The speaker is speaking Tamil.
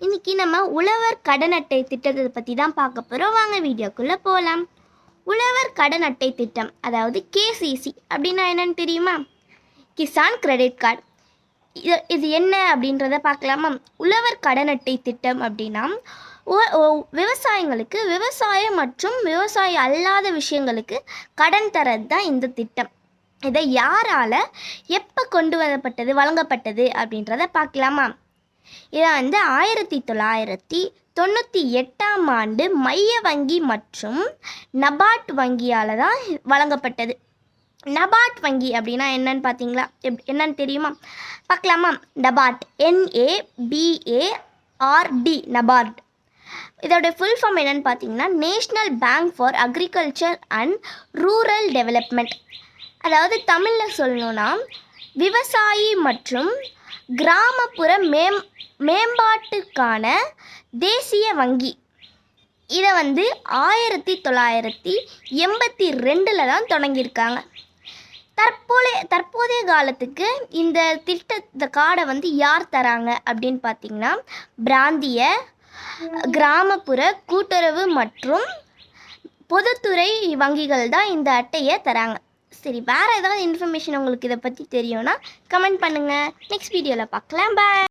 இன்னைக்கு நம்ம உழவர் கடன் அட்டை திட்டத்தை பற்றி தான் பார்க்க போகிறோம் வாங்க வீடியோக்குள்ளே போகலாம் உழவர் கடன் அட்டை திட்டம் அதாவது கேசிசி அப்படின்னா என்னன்னு தெரியுமா? கிசான் கிரெடிட் கார்டு இது இது என்ன அப்படின்றத பார்க்கலாமா? உழவர் கடன் அட்டை திட்டம் அப்படின்னா ஒ- விவசாயிங்களுக்கு விவசாயம் மற்றும் விவசாயம் அல்லாத விஷயங்களுக்கு கடன் தரது தான் இந்த திட்டம். இதை யாரால் எப்போ கொண்டு வரப்பட்டது வழங்கப்பட்டது அப்படின்றத பார்க்கலாமா? இதை வந்து ஆயிரத்தி தொள்ளாயிரத்தி தொண்ணூற்றி எட்டாம் ஆண்டு மைய வங்கி மற்றும் நபார்ட் வங்கியால் தான் வழங்கப்பட்டது. நபார்ட் வங்கி அப்படின்னா என்னன்னு பார்த்தீங்களா? எப் என்னன்னு தெரியுமா? பார்க்கலாமா? NABARD. N A B A R D NABARD. இதோட ஃபுல் ஃபார்ம் என்னன்னு பார்த்தீங்கன்னா national bank for agriculture and rural development அதாவது தமிழில் சொல்லணும்னா விவசாயி மற்றும் கிராமப்புற மேம் மேம்பாட்டுக்கான தேசிய வங்கி. இதை வந்து ஆயிரத்தி தொள்ளாயிரத்தி எண்பத்தி ரெண்டில் தான் தொடங்கியிருக்காங்க. தற்போதைய தற்போதைய காலத்துக்கு இந்த திட்ட இந்த கார்டை வந்து யார் தராங்க அப்படின்னு பார்த்தீங்கன்னா பிராந்திய கிராமப்புற கூட்டுறவு மற்றும் பொதுத்துறை வங்கிகள் தான் இந்த அட்டையை தராங்க. சரி வேறு ஏதாவது இன்ஃபர்மேஷன் உங்களுக்கு இதை பற்றி தெரியும்னா கமெண்ட் பண்ணுங்கள் நெக்ஸ்ட் வீடியோவில் பார்க்கலாம். பாய்